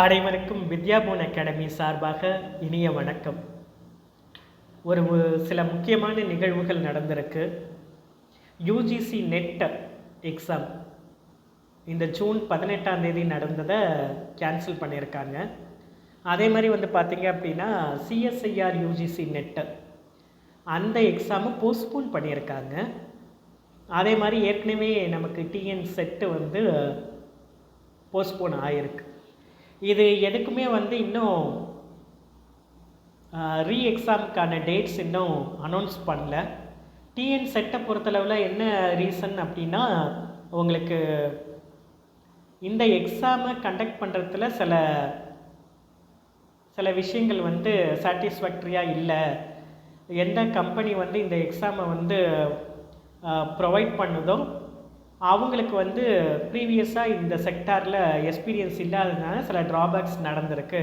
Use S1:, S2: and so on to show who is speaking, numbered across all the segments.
S1: அனைவருக்கும் வித்யாபூன் அகாடமி சார்பாக இனிய வணக்கம். ஒரு சில முக்கியமான நிகழ்வுகள் நடந்திருக்கு. யூஜிசி நெட் எக்ஸாம் இந்த ஜூன் பதினெட்டாம் தேதி நடந்ததை கேன்சல் பண்ணியிருக்காங்க அதே மாதிரி வந்து பார்த்தீங்க அப்படின்னா சிஎஸ்ஐஆர் யூஜிசி நெட்டு அந்த எக்ஸாமை போஸ்ட்போன் பண்ணியிருக்காங்க அதே மாதிரி ஏற்கனவே நமக்கு டிஎன் செட்டு வந்து போஸ்ட்போன் ஆகிருக்கு இது எதுக்குமே வந்து இன்னும் ரீ எக்ஸாமுக்கான டேட்ஸ் இன்னும் அனௌன்ஸ் பண்ணல. டிஎன் செட்டை பொறுத்தளவில் என்ன ரீசன் அப்படின்னா உங்களுக்கு இந்த எக்ஸாமை கண்டக்ட் பண்ணுறதுல சில சில விஷயங்கள் வந்து சாட்டிஸ்ஃபேக்டரியாக இல்லை. எந்த கம்பெனி வந்து இந்த எக்ஸாமை வந்து ப்ரொவைட் பண்ணுதோ அவங்களுக்கு வந்து ப்ரீவியஸாக இந்த செக்டாரில் எக்ஸ்பீரியன்ஸ் இல்லாததுனால சில ட்ராபேக்ஸ் நடந்திருக்கு.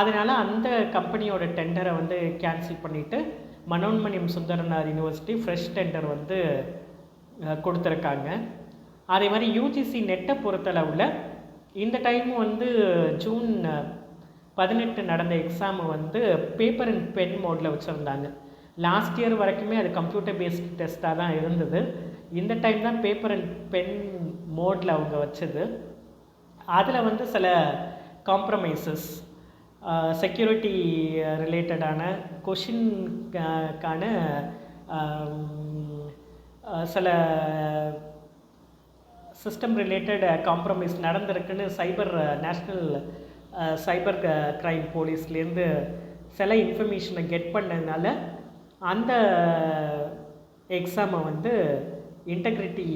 S1: அதனால் அந்த கம்பெனியோட டெண்டரை வந்து கேன்சல் பண்ணிவிட்டு Manonmaniam Sundaranar university fresh tender வந்து கொடுத்துருக்காங்க. அதே மாதிரி யூஜிசி நெட்டை பொறுத்தளவில் இந்த டைம் வந்து ஜூன் பதினெட்டு நடந்த எக்ஸாமை வந்து பேப்பர் அண்ட் பென் மோடில் வச்சுருந்தாங்க. லாஸ்ட் இயர் வரைக்குமே அது கம்ப்யூட்டர் பேஸ்ட் டெஸ்ட்டாக தான் இருந்தது. இந்த டைம் தான் பேப்பர் அண்ட் பென் மோடில் அவங்க வச்சது. அதில் வந்து சில காம்ப்ரமைசஸ் செக்யூரிட்டி ரிலேட்டடான கொஷின்கான சில சிஸ்டம் ரிலேட்டட் காம்ப்ரமைஸ் நடந்திருக்குன்னு சைபர் நேஷ்னல் சைபர் க்ரைம் போலீஸ்லேருந்து சில இன்ஃபர்மேஷனை கெட் பண்ணதுனால அந்த எக்ஸாமை வந்து இன்டெகிரிட்டி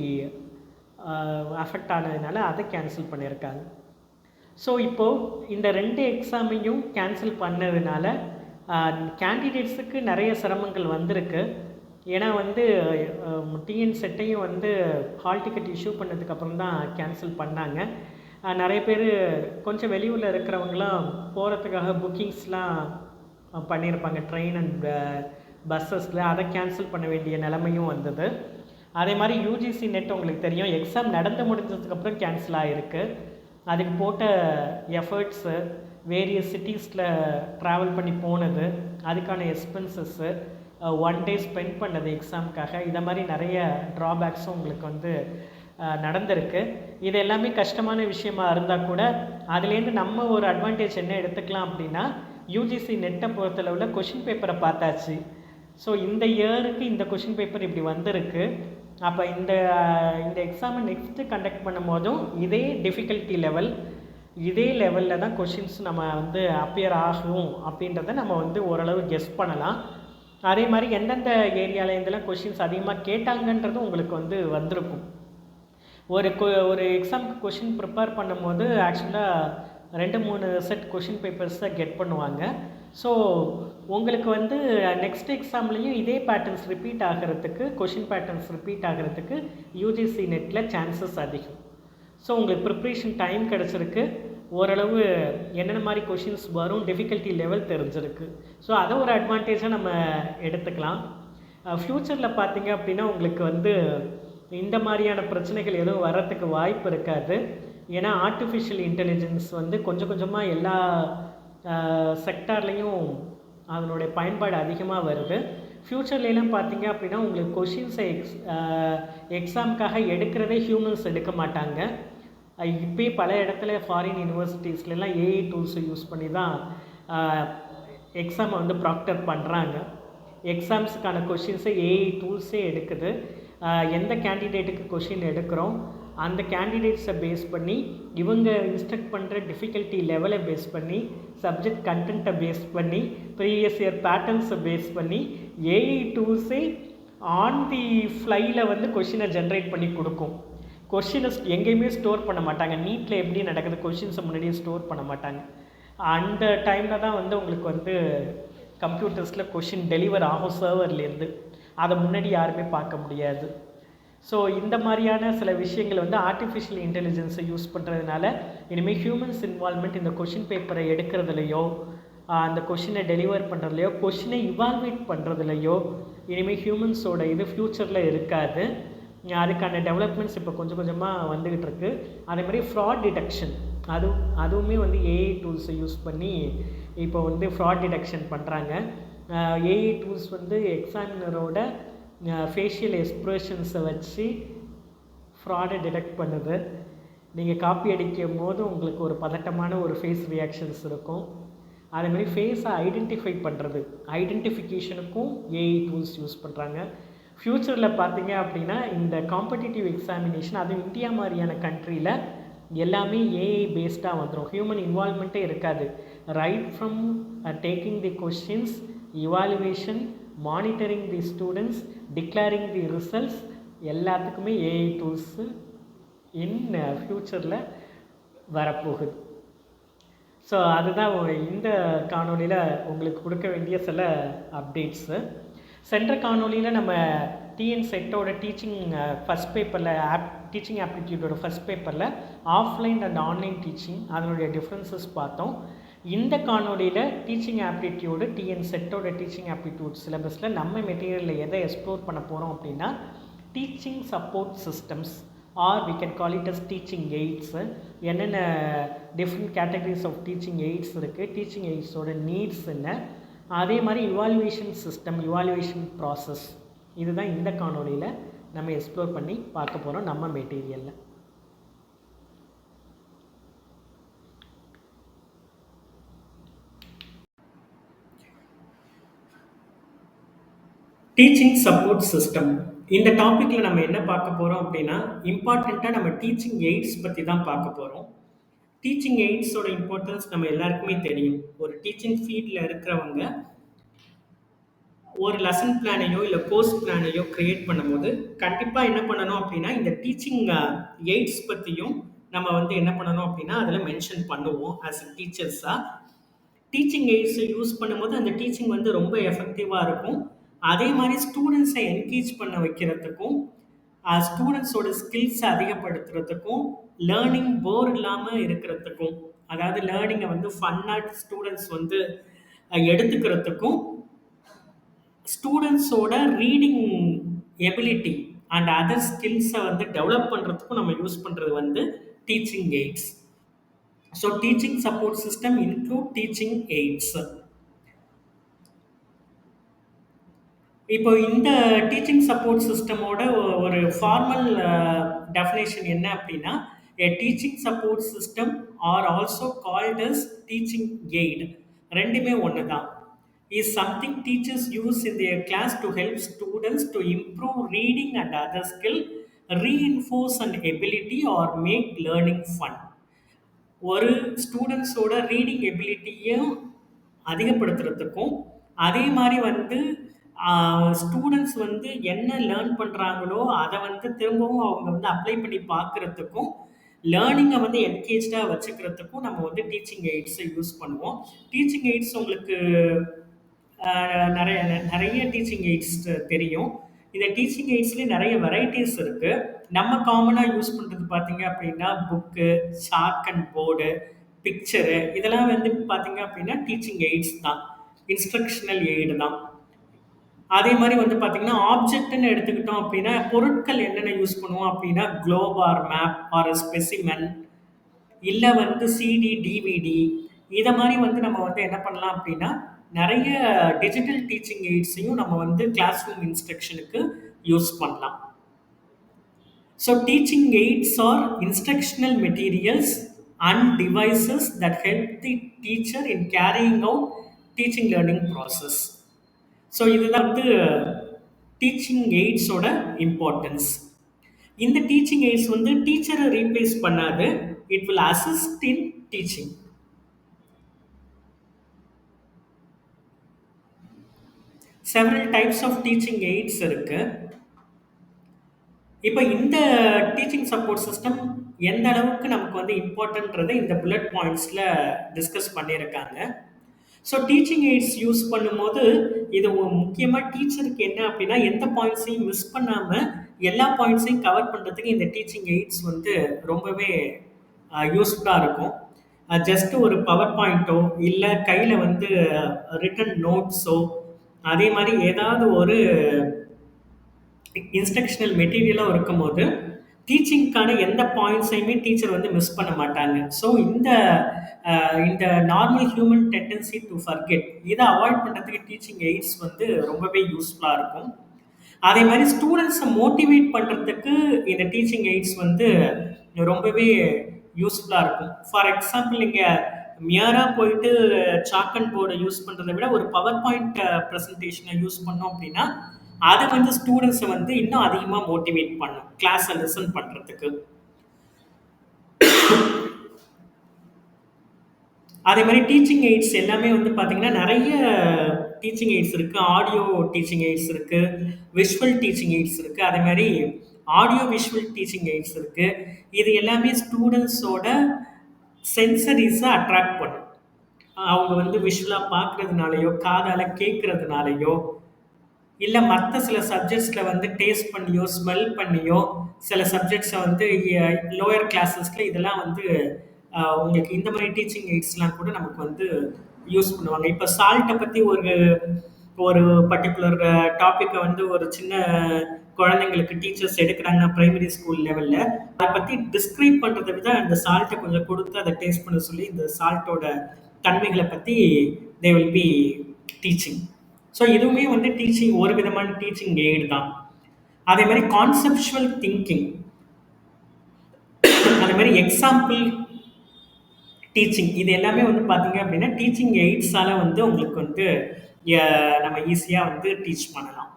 S1: அஃபெக்ட் ஆனதுனால அதை கேன்சல் பண்ணியிருக்காங்க. ஸோ இப்போது இந்த ரெண்டு எக்ஸாமையும் கேன்சல் பண்ணதுனால கேண்டிடேட்ஸுக்கு நிறைய சிரமங்கள் வந்திருக்கு. ஏன்னா வந்து டிஎன் செட்டையும் வந்து ஹால் டிக்கெட் இஷ்யூ பண்ணதுக்கப்புறம் தான் கேன்சல் பண்ணாங்க. நிறைய பேர் கொஞ்சம் வெளியூரில் இருக்கிறவங்களாம் போகிறதுக்காக புக்கிங்ஸ்லாம் பண்ணியிருப்பாங்க. ட்ரெயின் அண்ட் பஸ்ஸஸில் அதை கேன்சல் பண்ண வேண்டிய நிலைமையும் வந்தது. அதே மாதிரி யூஜிசி நெட் உங்களுக்கு தெரியும். எக்ஸாம் நடந்து முடிஞ்சதுக்கப்புறம் கேன்சல் ஆகிருக்கு அதுக்கு போட்ட எஃபர்ட்ஸு வேரியஸ் சிட்டிஸில் ட்ராவல் பண்ணி போனது அதுக்கான எக்ஸ்பென்சஸ்ஸு ஒன் டே ஸ்பெண்ட் பண்ணது எக்ஸாமுக்காக இதை மாதிரி நிறைய ட்ராபேக்ஸும் உங்களுக்கு வந்து நடந்திருக்கு. இது எல்லாமே கஷ்டமான விஷயமா இருந்தால் கூட அதுலேருந்து நம்ம ஒரு அட்வான்டேஜ் என்ன எடுத்துக்கலாம் அப்படின்னா யூஜிசி நெட்டை பொறுத்தளவில் கொஷின் பேப்பரை பார்த்தாச்சு. ஸோ இந்த இயருக்கு இந்த கொஷின் பேப்பர் இப்படி வந்திருக்கு. அப்போ இந்த இந்த எக்ஸாமை நெக்ஸ்ட்டு கண்டக்ட் பண்ணும்போதும் இதே டிஃபிகல்ட்டி லெவல் இதே லெவலில் தான் கொஷின்ஸ் நம்ம வந்து அப்பியர் ஆகும் அப்படின்றத நம்ம வந்து ஓரளவு கெஸ் பண்ணலாம். அதே மாதிரி எந்தெந்த ஏரியாவில் இருந்தெல்லாம் கொஷின்ஸ் அதிகமாக கேட்டாங்கன்றதும் உங்களுக்கு வந்து வந்திருக்கும். ஒரு கொ- ஒரு எக்ஸாமுக்கு கொஷின் ப்ரிப்பேர் பண்ணும்போது ஆக்சுவலாக ரெண்டு மூணு செட் கொஷின் பேப்பர்ஸ் தான் கெட் பண்ணுவாங்க. ஸோ உங்களுக்கு வந்து நெக்ஸ்ட் எக்ஸாம்லேயும் இதே பேட்டர்ன்ஸ் ரிப்பீட் ஆகிறதுக்கு கொஷின் பேட்டர்ன்ஸ் ரிப்பீட் ஆகிறதுக்கு யூஜிசி நெட்டில் சான்சஸ் அதிகம். ஸோ உங்களுக்கு ப்ரிப்ரேஷன் டைம் கிடச்சிருக்கு. ஓரளவு என்னென்ன மாதிரி கொஷின்ஸ் வரும் டிஃபிகல்ட்டி லெவல் தெரிஞ்சிருக்கு. ஸோ அதை ஒரு அட்வான்டேஜாக நம்ம எடுத்துக்கலாம். ஃப்யூச்சரில் பார்த்தீங்க அப்படின்னா உங்களுக்கு வந்து இந்த மாதிரியான பிரச்சனைகள் எதுவும் வர்றதுக்கு வாய்ப்பு இருக்காது. ஏன்னா ஆர்டிஃபிஷியல் இன்டெலிஜென்ஸ் வந்து கொஞ்சம் கொஞ்சமாக எல்லா செக்டார்லேயும் அதனுடைய பயன்பாடு அதிகமாக வருது. ஃப்யூச்சர்லாம் பார்த்தீங்க அப்படின்னா உங்களுக்கு கொஷின்ஸை எக்ஸ் எக்ஸாமுக்காக எடுக்கிறதே ஹியூமன்ஸ் எடுக்க மாட்டாங்க. இப்போயே பல இடத்துல ஃபாரின் யூனிவர்சிட்டிஸ்லாம் ஏஐ டூல்ஸை யூஸ் பண்ணி தான் எக்ஸாமை வந்து ப்ராக்டர் பண்ணுறாங்க எக்ஸாம்ஸுக்கான கொஷின்ஸை ஏஐ டூல்ஸே எடுக்குது. எந்த கேண்டிடேட்டுக்கு கொஷின் எடுக்கிறோம்? அந்த கேண்டிடேட்ஸை பேஸ் பண்ணி இவங்க இன்ஸ்ட்ரக்ட் பண்ணுற டிஃபிகல்ட்டி லெவலை பேஸ் பண்ணி சப்ஜெக்ட் கண்டென்ட்டை பேஸ் பண்ணி ப்ரீவியஸ் இயர் பேட்டர்ன்ஸை பேஸ் பண்ணி ஏஐ டூல்ஸே ஆன் தி ஃப்ளைல வந்து கொஷினை ஜென்ரேட் பண்ணி கொடுக்கும். கொஷினை எங்கேயுமே ஸ்டோர் பண்ண மாட்டாங்க. நீட்டில் எப்படி நடக்குது கொஷின்ஸை முன்னாடியே ஸ்டோர் பண்ண மாட்டாங்க. அந்த டைமில் தான் வந்து உங்களுக்கு வந்து கம்ப்யூட்டர்ஸில் கொஷின் டெலிவர் ஆகும் சர்வர்லேருந்து அதை முன்னாடி யாருமே பார்க்க முடியாது. ஸோ இந்த மாதிரியான சில விஷயங்கள் வந்து ஆர்டிஃபிஷியல் இன்டெலிஜென்ஸை யூஸ் பண்ணுறதுனால இனிமேல் ஹியூமன்ஸ் இன்வால்மெண்ட் இந்த கொஷின் பேப்பரை எடுக்கிறதுலையோ அந்த கொஷினை டெலிவர் பண்ணுறதுலையோ கொஷினை இவால்வேட் பண்ணுறதுலையோ இனிமேல் ஹியூமன்ஸோட இது ஃப்யூச்சரில் இருக்காது. அதுக்கான டெவலப்மெண்ட்ஸ் இப்போ கொஞ்சம் கொஞ்சமாக வந்துக்கிட்டு இருக்கு. அதே மாதிரி ஃப்ராட் டிடெக்ஷன் அது அதுவுமே வந்து ஏஐ டூல்ஸை யூஸ் பண்ணி இப்போ வந்து ஃப்ராட் டிடெக்ஷன் பண்ணுறாங்க ஏஐ டூல்ஸ் வந்து எக்ஸாமினரோட ஃபேஷியல் எக்ஸ்ப்ரெஷன்ஸை வச்சு ஃப்ராடை டிடெக்ட் பண்ணுது. நீங்கள் காப்பி அடிக்கும் போது உங்களுக்கு ஒரு பதட்டமான ஒரு ஃபேஸ் ரியாக்ஷன்ஸ் இருக்கும். அதேமாதிரி ஃபேஸை ஐடென்டிஃபை பண்ணுறது ஐடென்டிஃபிகேஷனுக்கும் ஏஐ டூல்ஸ் யூஸ் பண்ணுறாங்க ஃப்யூச்சரில் பார்த்தீங்க அப்படின்னா இந்த காம்படிட்டிவ் எக்ஸாமினேஷன் அதுவும் இந்தியா மாதிரியான கண்ட்ரியில் எல்லாமே ஏஐ பேஸ்டாக வந்துடும் ஹியூமன் இன்வால்மெண்ட்டே இருக்காது. Right from taking the questions evaluation monitoring the students declaring the results எல்லாத்துக்குமே ஏஐ டூல்ஸு இன் ஃப்யூச்சரில் வரப்போகுது. ஸோ அதுதான் இந்த காணொலியில் உங்களுக்கு கொடுக்க வேண்டிய சில அப்டேட்ஸு சென்ற காணொலியில் நம்ம டிஎன் செட்டோட டீச்சிங் ஃபஸ்ட் பேப்பரில் ஆப் டீச்சிங் ஆப்டிடியூடோட ஃபஸ்ட் பேப்பரில் ஆஃப்லைன் அண்ட் ஆன்லைன் டீச்சிங் அதனுடைய டிஃப்ரென்சஸ் பார்த்தோம். இந்த காணொலியில் டீச்சிங் ஆப்டிடியூடு டிஎன் செட்டோட டீச்சிங் ஆப்டிடியூட் சிலபஸில் நம்ம மெட்டீரியலில் எதை எக்ஸ்ப்ளோர் பண்ண போகிறோம் அப்படின்னா teaching support systems or we can call it as teaching aids என்னென்ன different categories of teaching aids இருக்குது டீச்சிங் எய்ட்ஸோட நீட்ஸ் என்ன அதே மாதிரி இவால்யூவேஷன் சிஸ்டம் இவால்வேஷன் ப்ராசஸ் இதுதான் இந்த காணொலியில் நம்ம எக்ஸ்ப்ளோர் பண்ணி பார்க்க போகிறோம் நம்ம மெட்டீரியலில் டீச்சிங் சப்போர்ட் சிஸ்டம் இந்த டாப்பிக்கில் நம்ம என்ன பார்க்க போகிறோம் அப்படின்னா இம்பார்ட்டண்ட்டாக நம்ம டீச்சிங் எய்ட்ஸ் பற்றி தான் பார்க்க போகிறோம் டீச்சிங் எய்ட்ஸோட இம்பார்ட்டன்ஸ் நம்ம எல்லாருக்குமே தெரியும். ஒரு டீச்சிங் ஃபீல்டில் இருக்கிறவங்க ஒரு லெசன் பிளானையோ இல்லை கோர்ஸ் பிளானையோ க்ரியேட் பண்ணும்போது கண்டிப்பாக என்ன பண்ணணும் அப்படின்னா இந்த டீச்சிங் எய்ட்ஸ் பற்றியும் நம்ம வந்து என்ன பண்ணணும் அப்படின்னா அதில் மென்ஷன் பண்ணுவோம் ஆஸ் அ டீச்சர்ஸாக டீச்சிங் எய்ட்ஸை யூஸ் பண்ணும்போது அந்த டீச்சிங் வந்து ரொம்ப எஃபெக்டிவாக இருக்கும். அதே மாதிரி ஸ்டூடெண்ட்ஸை என்கேஜ் பண்ண வைக்கிறதுக்கும் ஸ்டூடெண்ட்ஸோட ஸ்கில்ஸை அதிகப்படுத்துறதுக்கும் லேர்னிங் போர் இல்லாமல் இருக்கிறதுக்கும் அதாவது லேர்னிங்கை வந்து ஃபன்னாக ஸ்டூடெண்ட்ஸ் வந்து எடுத்துக்கிறதுக்கும் ஸ்டூடெண்ட்ஸோட ரீடிங் எபிலிட்டி அண்ட் அதர் ஸ்கில்ஸை வந்து டெவலப் பண்ணுறதுக்கும் நம்ம யூஸ் பண்ணுறது வந்து teaching aids so teaching support system include teaching aids இப்போ இந்த டீச்சிங் சப்போர்ட் சிஸ்டமோட ஒரு ஃபார்மல் டெஃபினேஷன் என்ன அப்படின்னா a teaching support system or also called as teaching aid ரெண்டுமே ஒன்று தான் is something teachers use in their class to help students to improve reading and other skill reinforce and ability or make learning fun ஒரு ஸ்டூடெண்ட்ஸோட reading எபிலிட்டியும் அதிகப்படுத்துறதுக்கும் அதே மாதிரி வந்து students வந்து என்ன லேர்ன் பண்ணுறாங்களோ அதை வந்து திரும்பவும் அவங்க வந்து அப்ளை பண்ணி பார்க்குறதுக்கும் லேர்னிங்கை வந்து என்கேஜாக வச்சுக்கிறதுக்கும் நம்ம வந்து டீச்சிங் எய்ட்ஸை யூஸ் பண்ணுவோம். டீச்சிங் எய்ட்ஸ் உங்களுக்கு நிறைய நிறைய டீச்சிங் எய்ட்ஸ் தெரியும். இந்த டீச்சிங் எய்ட்ஸ்லேயே நிறைய வெரைட்டிஸ் இருக்குது நம்ம காமனாக யூஸ் பண்ணுறது பார்த்தீங்க அப்படின்னா book chalk and board picture இதெல்லாம் வந்து பார்த்தீங்க அப்படின்னா டீச்சிங் எய்ட்ஸ் தான். இன்ஸ்ட்ரக்ஷனல் எய்டு தான். அதே மாதிரி வந்து பார்த்தீங்கன்னா ஆப்ஜெக்ட்னு எடுத்துக்கிட்டோம் அப்படின்னா பொருட்கள் என்னென்ன யூஸ் பண்ணுவோம் அப்படின்னா globe or map or specimen இல்லை வந்து சிடி டிவிடி இதை மாதிரி வந்து நம்ம வந்து என்ன பண்ணலாம் அப்படின்னா நிறைய டிஜிட்டல் டீச்சிங் எய்ட்ஸையும் நம்ம வந்து கிளாஸ் ரூம் இன்ஸ்ட்ரக்ஷனுக்கு யூஸ் பண்ணலாம். So teaching aids are instructional materials and devices that help the teacher in carrying out teaching learning process so இதுதான் வந்து டீச்சிங் எய்ட்ஸோட இம்பார்ட்டன்ஸ் இந்த டீச்சிங் எய்ட்ஸ் வந்து டீச்சரை ரீப்ளேஸ் பண்ணாது it will assist in teaching several types of teaching aids இருக்கு. இப்போ இந்த டீச்சிங் சப்போர்ட் சிஸ்டம் எந்த அளவுக்கு நமக்கு வந்து இம்பார்ட்டன்றதை இந்த புல்லட் பாயிண்ட்ஸில் டிஸ்கஸ் பண்ணியிருக்காங்க. ஸோ டீச்சிங் எய்ட்ஸ் யூஸ் பண்ணும்போது இது முக்கியமாக டீச்சருக்கு என்ன அப்படின்னா எந்த பாயிண்ட்ஸையும் மிஸ் பண்ணாமல் எல்லா பாயிண்ட்ஸையும் கவர் பண்ணுறதுக்கு இந்த டீச்சிங் எய்ட்ஸ் வந்து ரொம்பவே யூஸ்ஃபுல்லாக இருக்கும். ஜஸ்ட் ஒரு பவர் பாயிண்ட்டோ இல்லை கையில் வந்து ரிட்டன் நோட்ஸோ அதே மாதிரி ஏதாவது ஒரு இன்ஸ்ட்ரக்ஷனல் மெட்டீரியலாக இருக்கும்போது டீச்சிங்க்கான எந்த பாயிண்ட்ஸையுமே டீச்சர் வந்து மிஸ் பண்ண மாட்டாங்க. ஸோ இந்த இந்த normal human tendency to forget இதை அவாய்ட் பண்ணுறதுக்கு டீச்சிங் எய்ட்ஸ் வந்து ரொம்பவே யூஸ்ஃபுல்லாக இருக்கும். அதே மாதிரி ஸ்டூடெண்ட்ஸை மோட்டிவேட் பண்ணுறதுக்கு இந்த டீச்சிங் எய்ட்ஸ் வந்து ரொம்பவே யூஸ்ஃபுல்லாக இருக்கும். ஃபார் எக்ஸாம்பிள் நீங்கள் மியராக போயிட்டு சாக் அண்ட் போர்டை யூஸ் பண்ணுறதை விட ஒரு பவர் பாயிண்ட் ப்ரெசன்டேஷனை யூஸ் பண்ணோம் அப்படின்னா அது வந்து ஸ்டூடெண்ட்ஸை வந்து இன்னும் அதிகமாக மோட்டிவேட் பண்ணும். கிளாஸை லிசன் பண்ணுறதுக்கு அதே மாதிரி டீச்சிங் எய்ட்ஸ் எல்லாமே வந்து பார்த்தீங்கன்னா நிறைய டீச்சிங் எய்ட்ஸ் இருக்குது ஆடியோ டீச்சிங் எய்ட்ஸ் இருக்குது விஷுவல் டீச்சிங் எய்ட்ஸ் இருக்குது அதே மாதிரி ஆடியோ விஷுவல் டீச்சிங் எய்ட்ஸ் இருக்குது இது எல்லாமே ஸ்டூடெண்ட்ஸோட சென்சரிஸை அட்ராக்ட் பண்ணும். அவங்க வந்து விஷுவலாக பார்க்குறதுனாலையோ காதால் கேட்குறதுனாலையோ இல்லை மற்ற சில சப்ஜெக்ட்ஸில் வந்து டேஸ்ட் பண்ணியோ ஸ்மெல் பண்ணியோ சில சப்ஜெக்ட்ஸை வந்து லோயர் கிளாஸஸில் இதெல்லாம் வந்து உங்களுக்கு இந்த மாதிரி டீச்சிங் எய்ட்ஸ்லாம் கூட நமக்கு வந்து யூஸ் பண்ணுவாங்க. இப்போ சால்ட்டை பற்றி ஒரு ஒரு பர்டிகுலர் டாப்பிக்கை வந்து ஒரு சின்ன குழந்தைங்களுக்கு டீச்சர்ஸ் எடுக்கிறாங்கன்னா ப்ரைமரி ஸ்கூல் லெவலில் அதை பற்றி டிஸ்கிரைப் பண்ணுறதை விட அந்த சால்ட்டை கொஞ்சம் கொடுத்து அதை டேஸ்ட் பண்ண சொல்லி இந்த சால்ட்டோட தன்மைகளை பற்றி they will be teaching so இதுவுமே வந்து டீச்சிங் ஒரு விதமான டீச்சிங் எய்டு தான். அதே மாதிரி கான்செப்சுவல் திங்கிங் அதே மாதிரி எக்ஸாம்பிள் டீச்சிங் இது எல்லாமே வந்து பார்த்தீங்க அப்படின்னா டீச்சிங் எய்ட்ஸால் வந்து உங்களுக்கு வந்து நம்ம ஈஸியாக வந்து டீச் பண்ணலாம்.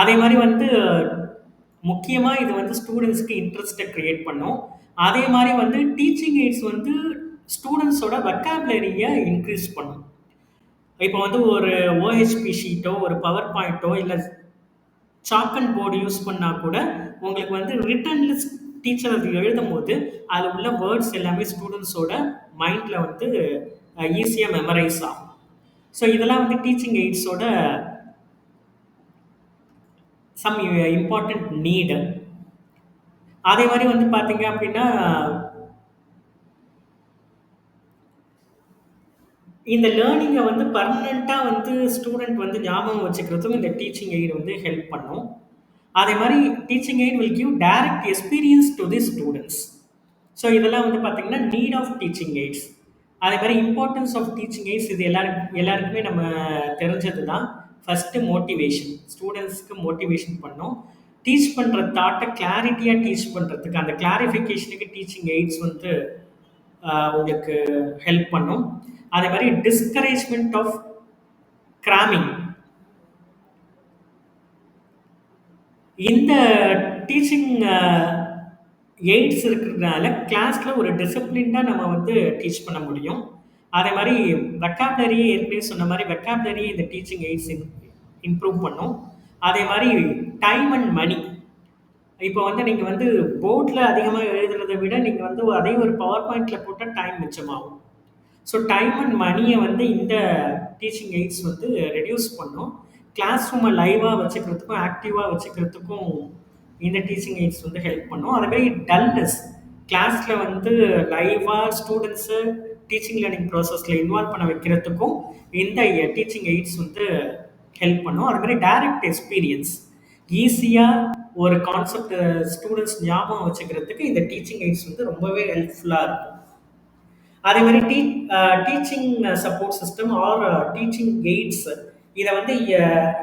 S1: அதே மாதிரி வந்து முக்கியமாக இது வந்து ஸ்டூடெண்ட்ஸ்க்கு இன்ட்ரெஸ்ட்டை க்ரியேட் பண்ணும். அதே மாதிரி வந்து டீச்சிங் எய்ட்ஸ் வந்து ஸ்டூடெண்ட்ஸோட வெக்காபுலரியை இன்க்ரீஸ் பண்ணும். இப்போ வந்து ஒரு ஓஹெச்பி ஷீட்டோ ஒரு பவர் பாயிண்ட்டோ இல்லை சாக் அண்ட் போர்டு யூஸ் பண்ணால் கூட உங்களுக்கு வந்து ரிட்டர்ன்ல டீச்சர் அது எழுதும் போது அதில் உள்ள வேர்ட்ஸ் எல்லாமே ஸ்டூடெண்ட்ஸோட மைண்டில் வந்து ஈஸியாக மெமரைஸ் ஆகும். ஸோ இதெல்லாம் வந்து டீச்சிங் எய்ட்ஸோட சம் இம்பார்ட்டண்ட் நீடு அதே மாதிரி வந்து பார்த்தீங்க அப்படின்னா இந்த லேர்னிங்கை வந்து பர்மனெண்ட்டாக வந்து ஸ்டூடெண்ட் வந்து ஞாபகம் வச்சுக்கிறதுக்கும் இந்த டீச்சிங் எய்டு வந்து ஹெல்ப் பண்ணும். அதே மாதிரி teaching aid will give direct experience to the students so இதெல்லாம் வந்து பார்த்திங்கன்னா நீட் ஆஃப் டீச்சிங் எய்ட்ஸ் அதே மாதிரி இம்பார்ட்டன்ஸ் ஆஃப் டீச்சிங் எய்ட்ஸ் இது எல்லாருக்கும் எல்லாருக்குமே நம்ம தெரிஞ்சது தான் ஃபஸ்ட்டு மோட்டிவேஷன் ஸ்டூடெண்ட்ஸ்க்கு மோட்டிவேஷன் பண்ணும் டீச் பண்ணுற தாட்டை கிளாரிட்டியாக டீச் பண்ணுறதுக்கு அந்த கிளாரிஃபிகேஷனுக்கு டீச்சிங் எய்ட்ஸ் வந்து உங்களுக்கு ஹெல்ப் பண்ணும். அதே மாதிரி டிஸ்கரேஜ்மெண்ட் ஆஃப் கிராமிங் இந்த டீச்சிங் எய்ட்ஸ் இருக்கிறதுனால கிளாஸில் ஒரு டிசிப்ளின்டாக நம்ம வந்து டீச் பண்ண முடியும். அதே மாதிரி வெக்காபுலரியே ஏற்கனவே சொன்ன மாதிரி வெக்காபுலரியே இந்த டீச்சிங் எய்ட்ஸ் இம்ப்ரூவ் பண்ணும். அதே மாதிரி டைம் அண்ட் மணி இப்போ வந்து நீங்கள் வந்து போர்டில் அதிகமாக எழுதுறதை விட நீங்கள் வந்து அதே ஒரு பவர் பாயிண்டில் போட்டால் டைம் மிச்சமாகும். ஸோ டைம் அண்ட் மணியை வந்து இந்த டீச்சிங் எய்ட்ஸ் வந்து ரெடியூஸ் பண்ணும். கிளாஸ் ரூமை லைவாக வச்சுக்கிறதுக்கும் ஆக்டிவாக வச்சுக்கிறதுக்கும் இந்த டீச்சிங் எய்ட்ஸ் வந்து ஹெல்ப் பண்ணும். அதே டல்னஸ் கிளாஸில் வந்து லைவாக ஸ்டூடெண்ட்ஸு டீச்சிங் லேர்னிங் ப்ராசஸில் இன்வால்வ் பண்ண வைக்கிறதுக்கும் இந்த டீச்சிங் எய்ட்ஸ் வந்து ஹெல்ப் பண்ணும். அதுமாதிரி டைரக்ட் எக்ஸ்பீரியன்ஸ் ஈஸியாக ஒரு கான்செப்ட் ஸ்டூடெண்ட்ஸ் ஞாபகம் வச்சுக்கிறதுக்கு இந்த டீச்சிங் எய்ட்ஸ் வந்து ரொம்பவே ஹெல்ப்ஃபுல்லாக இருக்கும். அதே மாதிரி tea teaching support system or teaching aids இதை வந்து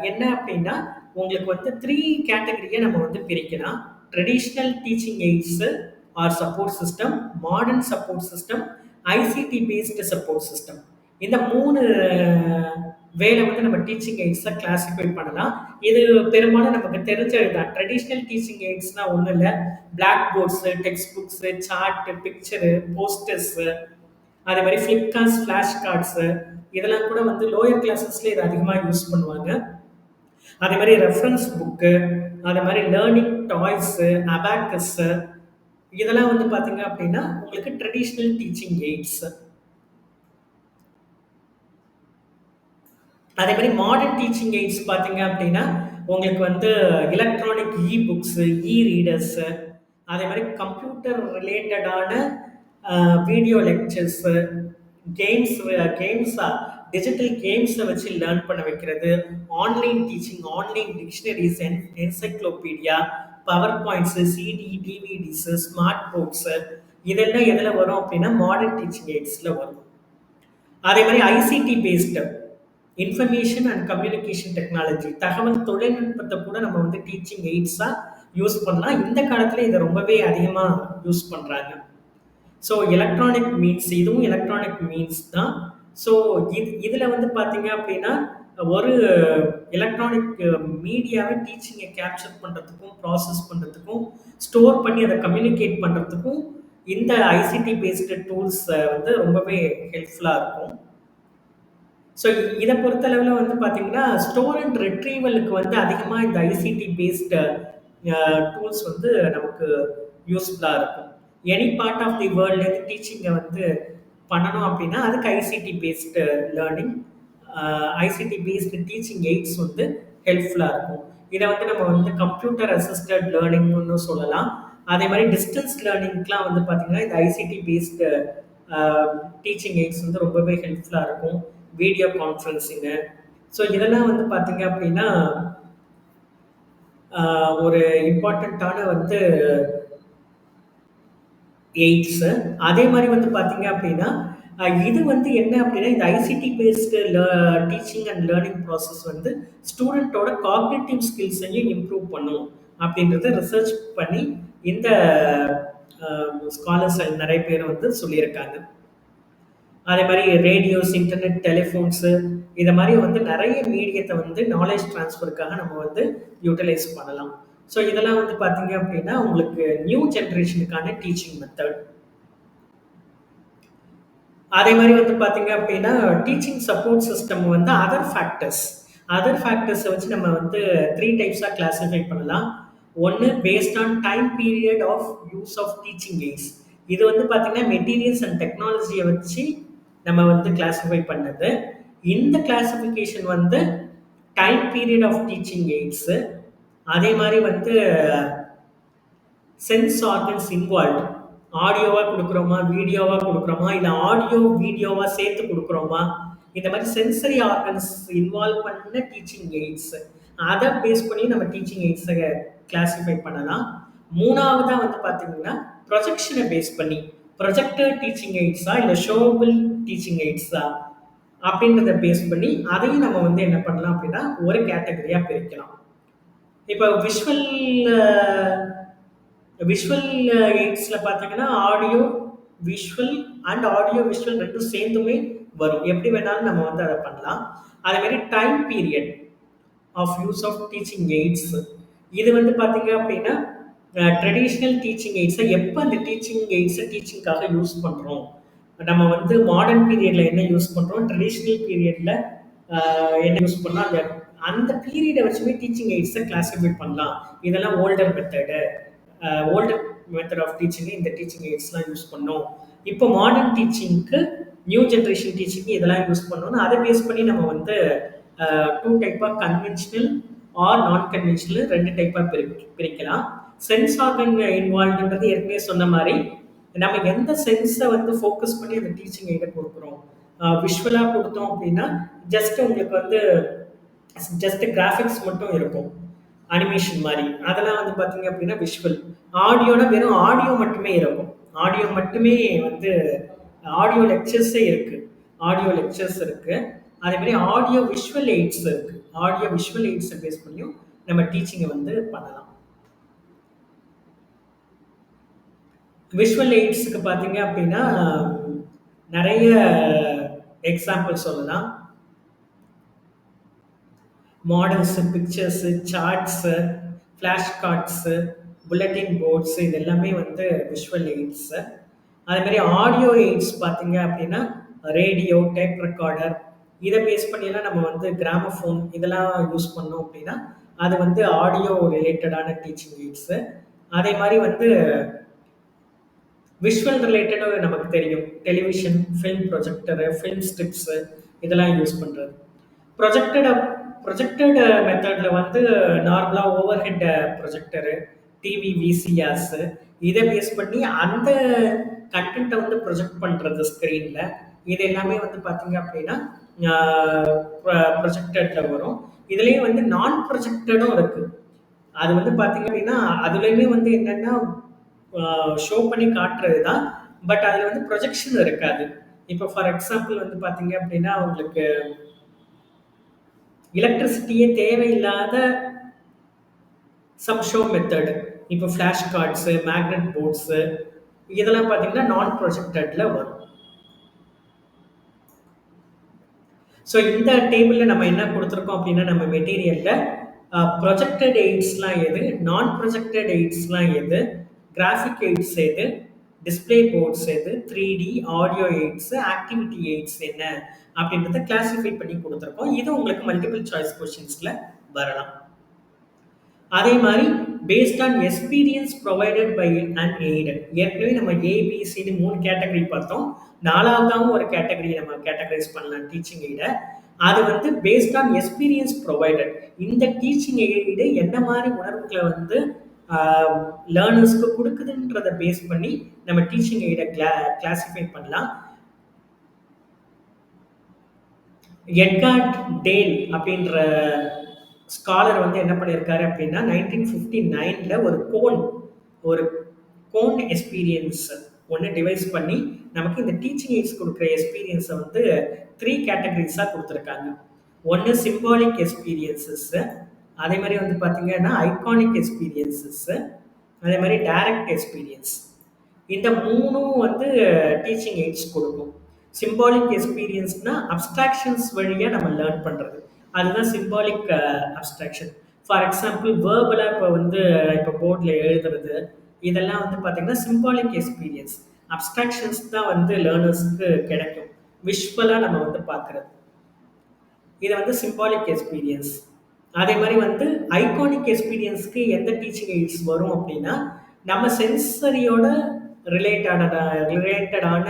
S1: என்ன அப்படின்னா உங்களுக்கு வந்து த்ரீ கேட்டகரியை நம்ம வந்து பிரிக்கலாம். Traditional teaching aids or support system modern support system ICT based support system இந்த மூணு வேலை வந்து நம்ம டீச்சிங் எய்ட்ஸை கிளாஸிஃபை பண்ணலாம். இது பெரும்பாலும் நமக்கு தெரிஞ்சது தான் ட்ரெடிஷ்னல் டீச்சிங் எய்ட்ஸ்னால் ஒன்றும் இல்லை. Black boards text books chart picture posters அதே மாதிரி ஃப்ளிப்கார்ட்ஸ் ஃப்ளாஷ் கார்ட்ஸு இதெல்லாம் கூட வந்து லோயர் கிளாஸஸ்ல இது அதிகமாக யூஸ் பண்ணுவாங்க. அதே மாதிரி ரெஃபரன்ஸ் புக்கு அதே மாதிரி லேர்னிங் டாய்ஸு அபாக்கஸ்ஸு இதெல்லாம் வந்து பார்த்தீங்க அப்படின்னா உங்களுக்கு ட்ரெடிஷ்னல் டீச்சிங் எய்ட்ஸு அதே மாதிரி மாடர்ன் டீச்சிங் எய்ட்ஸ் பார்த்தீங்க அப்படின்னா உங்களுக்கு வந்து எலக்ட்ரானிக் இ புக்ஸு இ ரீடர்ஸு அதே மாதிரி கம்ப்யூட்டர் ரிலேட்டடான வீடியோ லெக்சர்ஸு கேம்ஸ் கேம்ஸாக டிஜிட்டல் கேம்ஸை வச்சு லேர்ன் பண்ண வைக்கிறது ஆன்லைன் டீச்சிங் ஆன்லைன் டிக்ஷனரிஸ் என் encyclopedia power points CD DVDs smart boards இதெல்லாம் எதில் வரும் அப்படின்னா மாடர்ன் டீச்சிங் எய்ட்ஸில் வரும். அதே மாதிரி ICT based information and communication technology தகவல் தொழில்நுட்பத்தை கூட நம்ம வந்து டீச்சிங் எய்ட்ஸாக யூஸ் பண்ணலாம். இந்த காலத்தில் இதை ரொம்பவே அதிகமாக யூஸ் பண்ணுறாங்க ஸோ எலக்ட்ரானிக் மீன்ஸ் இதுவும் எலக்ட்ரானிக் மீன்ஸ் தான். ஸோ இது இதில் வந்து பார்த்தீங்க அப்படின்னா ஒரு எலக்ட்ரானிக் மீடியாவை டீச்சிங்கை கேப்சர் பண்ணுறதுக்கும் ப்ராசஸ் பண்ணுறதுக்கும் ஸ்டோர் பண்ணி அதை கம்யூனிகேட் பண்ணுறதுக்கும் இந்த ஐசிடி பேஸ்டு டூல்ஸ் வந்து ரொம்பவே ஹெல்ப்ஃபுல்லாக இருக்கும். ஸோ இதை பொறுத்தளவில் வந்து பார்த்தீங்கன்னா ஸ்டோர் அண்ட் ரெட்ரீவலுக்கு வந்து அதிகமாக இந்த ஐசிடி பேஸ்டு டூல்ஸ் வந்து நமக்கு யூஸ்ஃபுல்லாக இருக்கும். எனி பார்ட் ஆஃப் தி வேர்ல்ட்லேருந்து டீச்சிங்கை வந்து பண்ணணும் அப்படின்னா அதுக்கு ICT based learning ICT based teaching aids வந்து ஹெல்ப்ஃபுல்லாக இருக்கும். இதை வந்து நம்ம வந்து கம்ப்யூட்டர் அசிஸ்டட் லேர்னிங்னு சொல்லலாம். அதே மாதிரி டிஸ்டன்ஸ் லேர்னிங்க்கெலாம் வந்து பார்த்திங்கன்னா இந்த ஐசிடி பேஸ்டு டீச்சிங் எய்ட்ஸ் வந்து ரொம்பவே ஹெல்ப்ஃபுல்லாக இருக்கும். வீடியோ கான்ஃபரன்சிங்கு ஸோ இதெல்லாம் வந்து பார்த்திங்க அப்படின்னா ஒரு இம்பார்ட்டண்ட்டான வந்து எய்ட்ஸு அதே மாதிரி வந்து பார்த்தீங்க அப்படின்னா இது வந்து என்ன அப்படின்னா இந்த ICT based teaching and learning process வந்து ஸ்டூடெண்ட்டோட காக்னேட்டிவ் ஸ்கில்ஸையும் இம்ப்ரூவ் பண்ணும் அப்படின்றத ரிசர்ச் பண்ணி இந்த ஸ்காலர்ஸ் நிறைய பேர் வந்து சொல்லியிருக்காங்க. அதே மாதிரி ரேடியோஸ் இன்டர்நெட் டெலிஃபோன்ஸு இதை மாதிரி வந்து நிறைய மீடியத்தை வந்து நாலேஜ் ட்ரான்ஸ்ஃபருக்காக நம்ம வந்து யூட்டிலைஸ் பண்ணலாம். ஸோ இதெல்லாம் வந்து பார்த்தீங்க அப்படின்னா உங்களுக்கு நியூ ஜென்ரேஷனுக்கான டீச்சிங் மெத்தட் அதே மாதிரி வந்து பார்த்தீங்க அப்படின்னா டீச்சிங் சப்போர்ட் சிஸ்டம் வந்து அதர் ஃபேக்டர்ஸ் அதர் ஃபேக்டர்ஸை வச்சு நம்ம வந்து த்ரீ டைப்ஸாக கிளாஸிஃபை பண்ணலாம். ஒன்று based on time period of use of teaching aids இது வந்து பார்த்தீங்கன்னா மெட்டீரியல்ஸ் அண்ட் டெக்னாலஜியை வச்சு நம்ம வந்து கிளாஸிஃபை பண்ணது. இந்த கிளாஸிஃபிகேஷன் வந்து time period of teaching aids அதே மாதிரி வந்து சென்ஸ் ஆர்கன்ஸ் இன்வால்வ் ஆடியோவாக கொடுக்குறோமா வீடியோவாக கொடுக்குறோமா இல்லை ஆடியோ வீடியோவாக சேர்த்து கொடுக்குறோமா? இந்த மாதிரி சென்சரி ஆர்கன்ஸ் இன்வால்வ் பண்ண டீச்சிங் எய்ட்ஸ் அதை பேஸ் பண்ணி நம்ம டீச்சிங் எய்ட்ஸை கிளாஸிஃபை பண்ணலாம். மூணாவதாக வந்து பார்த்தீங்கன்னா ப்ரொஜெக்ஷனை பேஸ் பண்ணி. ப்ரொஜெக்டர் டீச்சிங் எய்ட்ஸா இல்லை ஷோபிள் டீச்சிங் எய்ட்ஸா அப்படின்றத பேஸ் பண்ணி அதையும் நம்ம வந்து என்ன பண்ணலாம் அப்படின்னா ஒரு கேட்டகரியாக பிரிக்கலாம். இப்போ விஷுவல் விஷுவல் எய்ட்ஸில் பார்த்தீங்கன்னா audio visual and audio visual ரெண்டும் சேர்ந்துமே வரும். எப்படி வேணாலும் நம்ம வந்து அதை பண்ணலாம். அதேமாரி time period of use of teaching aids இது வந்து பார்த்தீங்க அப்படின்னா ட்ரெடிஷ்னல் டீச்சிங் எய்ட்ஸை எப்போ அந்த டீச்சிங் எய்ட்ஸை டீச்சிங்காக யூஸ் பண்ணுறோம் நம்ம வந்து மாடர்ன் பீரியடில் என்ன யூஸ் பண்ணுறோம் ட்ரெடிஷ்னல் பீரியடில் என்ன யூஸ் பண்ணால் அந்த அந்த பீரியடை வச்சுமே டீச்சிங் எய்ட்ஸை கிளாஸிஃபை பண்ணலாம். இதெல்லாம் older method older method of teaching இந்த டீச்சிங் எய்ட்ஸ்லாம் யூஸ் பண்ணோம். இப்போ மாடர்ன் டீச்சிங்க்கு நியூ ஜென்ரேஷன் டீச்சிங்கு இதெல்லாம் யூஸ் பண்ணோம்னா அதை பேஸ் பண்ணி நம்ம வந்து டூ டைப்பாக கன்வென்ஷனல் ஆர் நான் கன்வென்ஷனல் ரெண்டு டைப்பாக பிரி பிரிக்கலாம். சென்ஸ் ஆர்கன் இன்வால்வ்ன்றது ஏற்கனவே சொன்ன மாதிரி நம்ம எந்த சென்ஸை வந்து ஃபோக்கஸ் பண்ணி அந்த டீச்சிங் எய்டை கொடுக்குறோம்? விஷுவலாக கொடுத்தோம் அப்படின்னா ஜஸ்ட் உங்களுக்கு வந்து ஜஸ்ட் கிராஃபிக்ஸ் மட்டும் இருக்கும். அனிமேஷன் மாதிரி. அதெல்லாம் வந்து பார்த்தீங்க அப்படின்னா விஷுவல் ஆடியோனா வெறும் ஆடியோ மட்டுமே இருக்கும். ஆடியோ மட்டுமே வந்து ஆடியோ லெக்சர்ஸே இருக்குது ஆடியோ லெக்சர்ஸ் இருக்குது அதே மாதிரி ஆடியோ விஷுவல் எய்ட்ஸ் இருக்குது ஆடியோ விஷுவல் எய்ட்ஸை பேஸ் பண்ணியும் நம்ம டீச்சிங்கை வந்து பண்ணலாம். விஷுவல் எய்ட்ஸுக்கு பார்த்தீங்க அப்படின்னா நிறைய எக்ஸாம்பிள் சொல்லலாம். Models pictures charts flash cards bulletin boards இது எல்லாமே வந்து விஷுவல் எய்ட்ஸு அதேமாதிரி ஆடியோ எய்ட்ஸ் பார்த்தீங்க அப்படின்னா ரேடியோ டேப் ரெக்கார்டர் இதை பேஸ் பண்ணியெல்லாம் நம்ம வந்து கிராமஃபோன் இதெல்லாம் யூஸ் பண்ணோம் அப்படின்னா அது வந்து ஆடியோ ரிலேட்டடான டீச்சிங் எய்ட்ஸு அதே மாதிரி வந்து விஷுவல் ரிலேட்டடாக நமக்கு தெரியும். Television film projector film strips இதெல்லாம் யூஸ் பண்ணுறது ப்ரொஜெக்டட ப்ரொஜெக்டட் மெத்தடில் வந்து நார்மலாக over head projector TV VCRs இதை பேஸ் பண்ணி அந்த கண்டென்ட்டை வந்து ப்ரொஜெக்ட் பண்ணுறது ஸ்க்ரீனில் இது எல்லாமே வந்து பார்த்தீங்க அப்படின்னா ப்ரொஜெக்டடில் வரும். இதுலேயே வந்து நான் ப்ரொஜெக்டடும் இருக்குது அது வந்து பார்த்தீங்க அப்படின்னா அதுலேயுமே வந்து என்னென்னா ஷோ பண்ணி காட்டுறது தான் பட் அதில் வந்து ப்ரொஜெக்ஷன் இருக்காது. இப்போ ஃபார் எக்ஸாம்பிள் வந்து பார்த்தீங்க அப்படின்னா உங்களுக்கு எலக்ட்ரிசிட்டியே தேவையில்லாத சம் ஷோ மெத்தட் இப்போ ஃப்ளாஷ் கார்ட்ஸு மேக்னெட் போர்ட்ஸு இதெல்லாம் பார்த்தீங்கன்னா நான் ப்ரொஜெக்டடில் வரும். ஸோ இந்த டேபிளில் நம்ம என்ன கொடுத்துருக்கோம் அப்படின்னா நம்ம மெட்டீரியலில் ப்ரொஜெக்டட் எய்ட்ஸ்லாம் எது நான் ப்ரொஜெக்டட் எய்ட்ஸ்லாம் எது கிராஃபிக் எய்ட்ஸ் எது டிஸ்பிளே போர்ட்ஸ் எது three D audio aids activity aids என்ன அப்படின்றத கிளாஸிஃபை பண்ணி கொடுத்துருக்கோம். இது உங்களுக்கு மல்டிபிள் சாய்ஸ் கொஸ்டின்ஸில் வரலாம். அதே மாதிரி based on experience provided by and aided ஏற்கனவே நம்ம ஏபிசின்னு மூணு கேட்டகரி பார்த்தோம். நாலாவதாகவும் ஒரு கேட்டகரி நம்ம கேட்டகரைஸ் பண்ணலாம் டீச்சிங் எய்டை அது வந்து பேஸ்ட் ஆன் எக்ஸ்பீரியன்ஸ் ப்ரொவைடட் இந்த டீச்சிங் எய்டு என்ன மாதிரி உணர்வுகளை வந்து லேர்னர்ஸ்க்கு கொடுக்குதுன்றதை பேஸ் பண்ணி நம்ம டீச்சிங் எய்டை கிளா கிளாஸிஃபை பண்ணலாம். எட்கார்ட் டேல் அப்படின்ற ஸ்காலர் வந்து என்ன பண்ணியிருக்காரு அப்படின்னா நைன்டீன் ஃபிஃப்டி நைனில் ஒரு கோன் ஒரு கோன் எக்ஸ்பீரியன்ஸ் ஒன்று டிவைஸ் பண்ணி நமக்கு இந்த டீச்சிங் எய்ட்ஸ் கொடுக்குற எக்ஸ்பீரியன்ஸை வந்து த்ரீ கேட்டகரிஸாக கொடுத்துருக்காங்க. ஒன்று சிம்பாலிக் எக்ஸ்பீரியன்ஸஸ்ஸு அதே மாதிரி வந்து பார்த்தீங்கன்னா ஐகானிக் எக்ஸ்பீரியன்ஸஸ்ஸு அதே மாதிரி டைரக்ட் எக்ஸ்பீரியன்ஸ் இந்த மூணும் வந்து டீச்சிங் எய்ட்ஸ் கொடுக்கும். சிம்பாலிக் எக்ஸ்பீரியன்ஸ்னால் அப்ஸ்ட்ராக்ஷன்ஸ் வழியாக நம்ம லேர்ன் பண்ணுறது அதுதான் சிம்பாலிக் அப்ஸ்ட்ராக்ஷன் ஃபார் எக்ஸாம்பிள் வேர்பலாக இப்போ வந்து இப்போ போர்டில் எழுதுறது இதெல்லாம் வந்து பார்த்திங்கன்னா சிம்பாலிக் எக்ஸ்பீரியன்ஸ் அப்ஸ்ட்ராக்ஷன்ஸ் தான் வந்து லேர்னர்ஸ்க்கு கிடைக்கும். விஷுவலாக நம்ம வந்து பார்க்குறது இதை வந்து சிம்பாலிக் எக்ஸ்பீரியன்ஸ் அதே மாதிரி வந்து ஐகானிக் எக்ஸ்பீரியன்ஸ்க்கு எந்த டீச்சிங் எய்ட்ஸ் வரும் அப்படின்னா நம்ம சென்சரியோட ரிலேட்டடான ரிலேட்டடான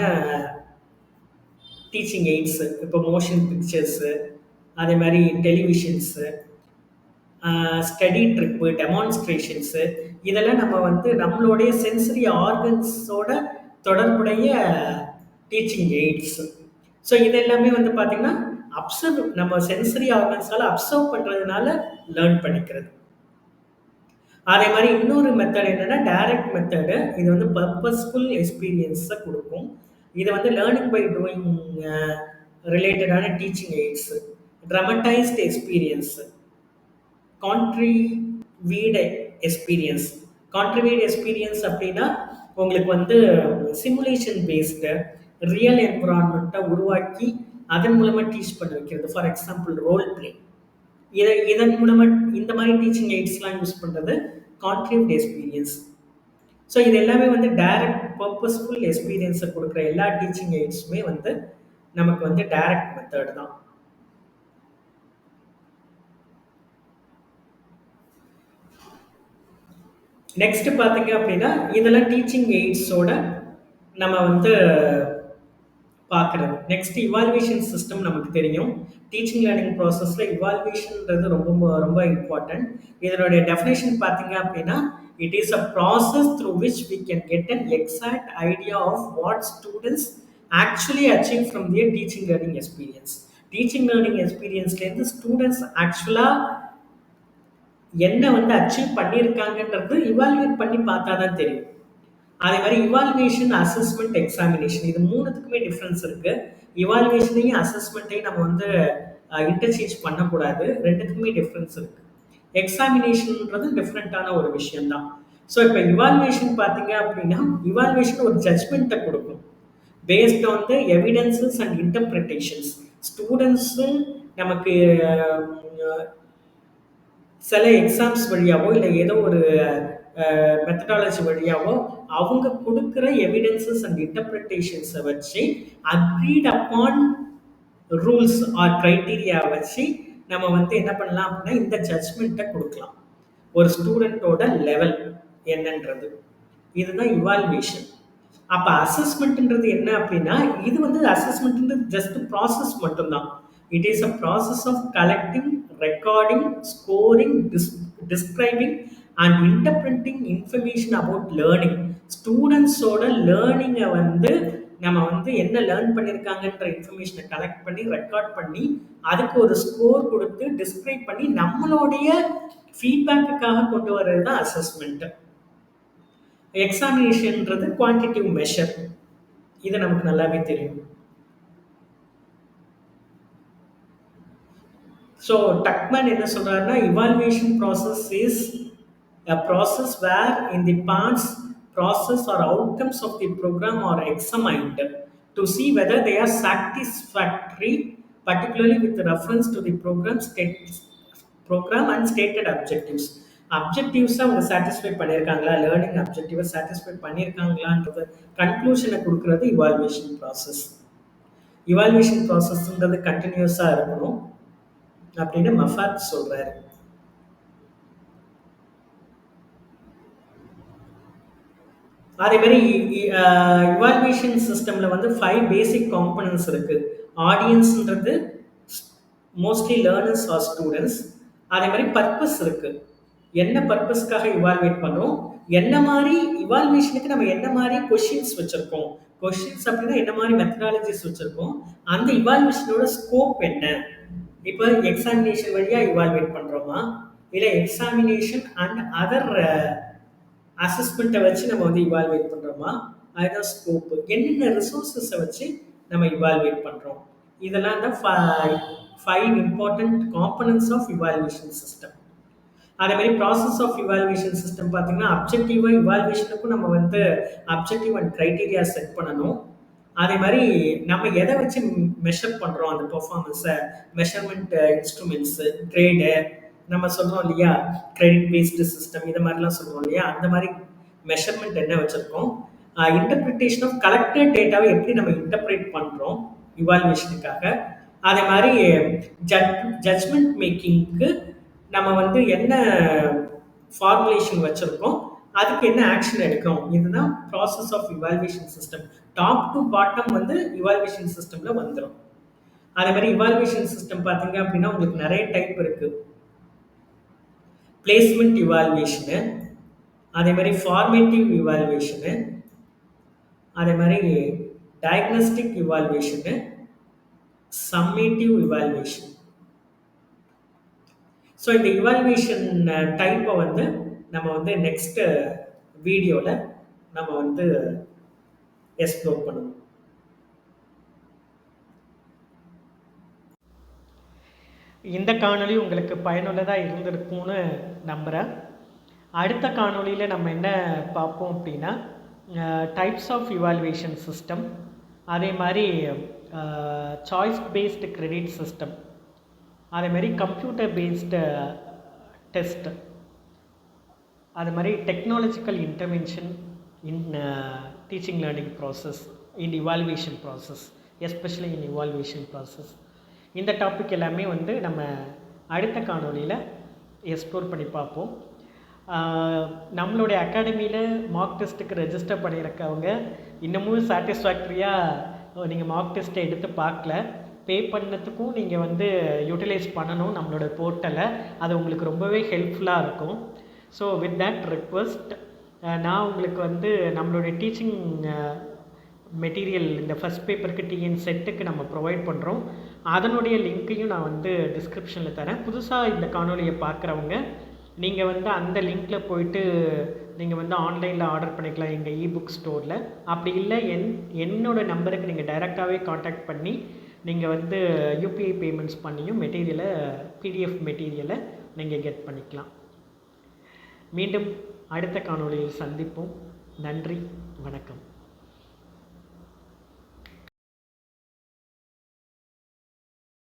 S1: டீச்சிங் எய்ட்ஸு இப்போ மோஷன் பிக்சர்ஸு அதே மாதிரி டெலிவிஷன்ஸு ஸ்டடி ட்ரிப்பு டெமான்ஸ்ட்ரேஷன்ஸு இதெல்லாம் நம்ம வந்து நம்மளுடைய சென்சரி ஆர்கன்ஸோட தொடர்புடைய டீச்சிங் எய்ட்ஸ் ஸோ இது எல்லாமே வந்து பார்த்திங்கன்னா அப்சர்வ் நம்ம சென்சரி ஆர்கன்ஸால் அப்சர்வ் பண்ணுறதுனால லேர்ன் பண்ணிக்கிறது. அதே மாதிரி இன்னொரு மெத்தட் என்னென்னா டைரக்ட் மெத்தடு இது வந்து பர்பஸ்ஃபுல் எக்ஸ்பீரியன்ஸை கொடுக்கும். இது வந்து லேர்னிங் பை டூயிங் ரிலேட்டடான teaching aids dramatised experience contrived experience contrived experience அப்படின்னா உங்களுக்கு வந்து சிமுலேஷன் பேஸ்டு ரியல் என்விரான்மெண்ட்டை உருவாக்கி அதன் மூலமாக டீச் பண்ண வைக்கிறது. ஃபார் எக்ஸாம்பிள் ரோல் பிளே இதை இதன் மூலமாக இந்த மாதிரி டீச்சிங் எய்ட்ஸ்லாம் யூஸ் பண்ணுறது கான்ட்ரிவ்ட் எக்ஸ்பீரியன்ஸ் ஸோ இது எல்லாமே வந்து டைரக்ட் பர்பஸ்ஃபுல் எக்ஸ்பீரியன்ஸை கொடுக்குற எல்லா டீச்சிங் எய்ட்ஸுமே வந்து நமக்கு வந்து டைரக்ட் மெத்தட் தான். நெக்ஸ்ட் பார்த்தீங்க அப்படின்னா இதெல்லாம் டீச்சிங் எய்ட்ஸோட நம்ம வந்து பார்க்குறது. நெக்ஸ்ட் இவால்வேஷன் சிஸ்டம் நமக்கு தெரியும். டீச்சிங் லேர்னிங் ப்ராசஸில் இவால்வேஷன்ன்றது ரொம்ப ரொம்ப இம்பார்ட்டன்ட் இதனுடைய டெஃபினேஷன் பார்த்தீங்க அப்படின்னா it is a process through which we can get an exact idea of what students actually achieve from their teaching learning experience teaching learning எக்ஸ்பீரியன்ஸ்லேருந்து students ஆக்சுவலாக என்ன வந்து அச்சீவ் பண்ணியிருக்காங்கன்றது இவால்வேட் பண்ணி பார்த்தா தான் தெரியும். அதே மாதிரி இவால்வேஷன் அசஸ்மெண்ட் எக்ஸாமினேஷன் இது மூணுத்துக்குமே டிஃப்ரென்ஸ் இருக்குது இவால்வேஷனையும் அசஸ்மெண்ட்டையும் நம்ம வந்து இன்டர்சேஞ்ச் பண்ணக்கூடாது. ரெண்டுத்துக்குமே டிஃப்ரென்ஸ் இருக்குது எக்ஸாமினேஷன்ன்றது டிஃப்ரெண்ட்டான ஒரு விஷயம்தான். ஸோ இப்போ இவால்வேஷன் பார்த்தீங்க அப்படின்னா இவால்வேஷன் ஒரு ஜட்ஜ்மெண்ட்டை கொடுக்கும். Based on the evidences and interpretations ஸ்டூடெண்ட்ஸும் நமக்கு சில எக்ஸாம்ஸ் வழியாவோ இல்லை ஏதோ ஒரு மெத்தடாலஜி வழியாவோ அவங்க கொடுக்குற எவிடன்சஸ் அண்ட் இன்டர்பிரிட்டேஷன்ஸை வச்சு agreed upon rules or criteria வச்சு நம்ம வந்து என்ன பண்ணலாம் அப்படின்னா இந்த ஜட்ஜ்மெண்ட்டை கொடுக்கலாம். ஒரு ஸ்டூடெண்ட்டோட லெவல் என்னன்றது. இதுதான் இவால்வேஷன் அப்போ அசஸ்மெண்ட்ன்றது என்ன அப்படின்னா இது வந்து அசஸ்மெண்ட்ன்றது ஜஸ்ட் ப்ராசஸ் மட்டும்தான். It is a process of collecting recording scoring dis describing and interpreting information about learning ஸ்டூடெண்ட்ஸோட லேர்னிங்கை வந்து நம்ம வந்து என்ன லேர்ன் பண்ணியிருக்காங்கன்ற இன்ஃபர்மேஷனை கலெக்ட் பண்ணி ரெக்கார்ட் பண்ணி அதுக்கு ஒரு ஸ்கோர் கொடுத்து டிஸ்கிரைப் பண்ணி நம்மளுடைய ஃபீட்பேக்குக்காக கொண்டு வர்றது தான் அசஸ்மெண்ட்டு எக்ஸாமினேஷன்ன்றது குவான்டிட்டிவ் மெஷர் இது நமக்கு நல்லாவே தெரியும். ஸோ டக்மேன் என்ன சொல்கிறாருன்னா evaluation process is process where in the the process or outcomes of the program are examined to see whether they are satisfactory particularly with reference to the program state program and stated objectives அப்ஜெக்டிவ்ஸை அவங்க satisfy பண்ணியிருக்காங்களா learning அப்ஜெக்டிவை satisfy பண்ணியிருக்காங்களான்றது கன்க்ளூஷனை கொடுக்கறது evaluation process evaluation ப்ராசஸ்ன்றது கண்டினியூஸாக இருக்கணும் அப்படின்னு மஃபாத் சொல்கிறாரு அதே மாதிரி இவால்வேஷன் சிஸ்டமில் வந்து ஃபைவ் பேசிக் காம்பனன்ஸ் இருக்குது ஆடியன்ஸ்ன்றது மோஸ்ட்லி லேர்னர்ஸ் ஆர் ஸ்டூடெண்ட்ஸ் அதே மாதிரி பர்பஸ் இருக்குது என்ன பர்பஸ்க்காக இவால்வேட் பண்ணுறோம் என்ன மாதிரி இவால்வேஷனுக்கு நம்ம என்ன மாதிரி கொஷின்ஸ் வச்சுருக்கோம்? கொஷின்ஸ் அப்படின்னா என்ன மாதிரி மெத்தடாலஜிஸ் வச்சுருக்கோம்? அந்த இவால்வேஷனோட ஸ்கோப் என்ன? இப்போ எக்ஸாமினேஷன் வழியாக இவால்வேட் பண்ணுறோமா இல்லை எக்ஸாமினேஷன் அண்ட் அதர் அசஸ்மெண்ட்டை வச்சு நம்ம வந்து இவால்வேட் பண்ணுறோமா அதுதான் ஸ்கோப்பு என்னென்ன ரிசோர்ஸஸை வச்சு நம்ம இவால்வேட் பண்ணுறோம் இதெல்லாம் தான் five important components of evaluation system அதே மாதிரி ப்ராசஸ் ஆஃப் இவால்வேஷன் சிஸ்டம் பார்த்தீங்கன்னா அப்ஜெக்டிவாக இவால்வேஷனுக்கும் நம்ம வந்து அப்ஜெக்டிவ் அண்ட் க்ரைட்டீரியா செட் பண்ணணும். அதே மாதிரி நம்ம எதை வச்சு மெஷர் பண்ணுறோம் அந்த பெர்ஃபார்மன்ஸை மெஷர்மெண்ட் இன்ஸ்ட்ருமெண்ட்ஸு ட்ரேடு நம்ம சொன்னோம் இல்லையா? கிரெடிட் பேஸ்டு சிஸ்டம் இது மாதிரிலாம் சொல்லுவோம் இல்லையா? அந்த மாதிரி மெஷர்மெண்ட் என்ன வச்சுருக்கோம்? இன்டர்பிரிட்டேஷன் ஆஃப் கலெக்டட் டேட்டாவை எப்படி நம்ம இன்டர்பிரேட் பண்ணுறோம் இவால்வேஷனுக்காக அதே மாதிரி ஜட் ஜட்மெண்ட் மேக்கிங்க்கு நம்ம வந்து என்ன ஃபார்முலேஷன் வச்சுருக்கோம்? அதுக்கு என்ன ஆக்ஷன் எடுக்கிறோம்? இதுதான் process of evaluation system top to bottom வந்து இவால்வேஷன் சிஸ்டமில் வந்துடும் அதே மாதிரி இவால்வேஷன் சிஸ்டம் பார்த்தீங்க அப்படின்னா உங்களுக்கு நிறைய டைப் இருக்குது பிளேஸ்மெண்ட் இவால்வேஷனு அதே மாதிரி ஃபார்மேட்டிவ் இவால்வேஷனு அதே மாதிரி diagnostic evaluation summative evaluation so இந்த இவால்வேஷன் டைப்பை வந்து நம்ம வந்து நெக்ஸ்ட்டு வீடியோவில் நம்ம வந்து எக்ஸ்ப்ளோர் பண்ணுவோம் இந்த காணொளி உங்களுக்கு பயனுள்ளதாக இருந்திருக்கும்னு நம்புகிறேன் அடுத்த காணொளியில் நம்ம என்ன பார்ப்போம் அப்படின்னா டைப்ஸ் ஆஃப் இவால்வேஷன் சிஸ்டம் அதே மாதிரி சாய்ஸ் பேஸ்டு கிரெடிட் சிஸ்டம் அதே மாதிரி கம்ப்யூட்டர் பேஸ்டு டெஸ்ட் அது மாதிரி technological intervention in teaching learning process in evaluation process especially in evaluation process இந்த டாபிக் எல்லாமே வந்து நம்ம அடுத்த காணொலியில் எக்ஸ்ப்ளோர் பண்ணி பார்ப்போம். நம்மளுடைய அகாடமியில் மார்க் டெஸ்ட்டுக்கு ரெஜிஸ்டர் பண்ணியிருக்கவங்க இன்னமும் சாட்டிஸ்ஃபேக்டரியாக நீங்கள் மார்க் டெஸ்ட்டை எடுத்து பார்க்கல. பே பண்ணதுக்கும் நீங்கள் வந்து யூட்டிலைஸ் பண்ணணும் நம்மளோட போர்ட்டலை அது உங்களுக்கு ரொம்பவே ஹெல்ப்ஃபுல்லாக இருக்கும். ஸோ வித் தட் ரிக்வஸ்ட் நான் உங்களுக்கு வந்து நம்மளுடைய டீச்சிங் மெட்டீரியல் இந்த ஃபஸ்ட் பேப்பருக்கு டிஎன் செட்டுக்கு நம்ம ப்ரொவைட் பண்ணுறோம் அதனுடைய லிங்க்கையும் நான் வந்து டிஸ்கிரிப்ஷனில் தரேன். புதுசாக இந்த காணொலியை பார்க்குறவங்க நீங்கள் வந்து அந்த லிங்க்கில் போயிட்டு நீங்கள் வந்து ஆன்லைனில் ஆர்டர் பண்ணிக்கலாம் எங்கள் இபுக் ஸ்டோரில் அப்படி இல்லை என் என்னோடய நம்பருக்கு நீங்கள் டைரெக்டாகவே காண்டாக்ட் பண்ணி நீங்கள் வந்து யூபிஐ பேமெண்ட்ஸ் பண்ணியும் மெட்டீரியலை பிடிஎஃப் மெட்டீரியலை நீங்கள் கெட் பண்ணிக்கலாம். மீண்டும் அடுத்த காணொலியில் சந்திப்போம். நன்றி வணக்கம்.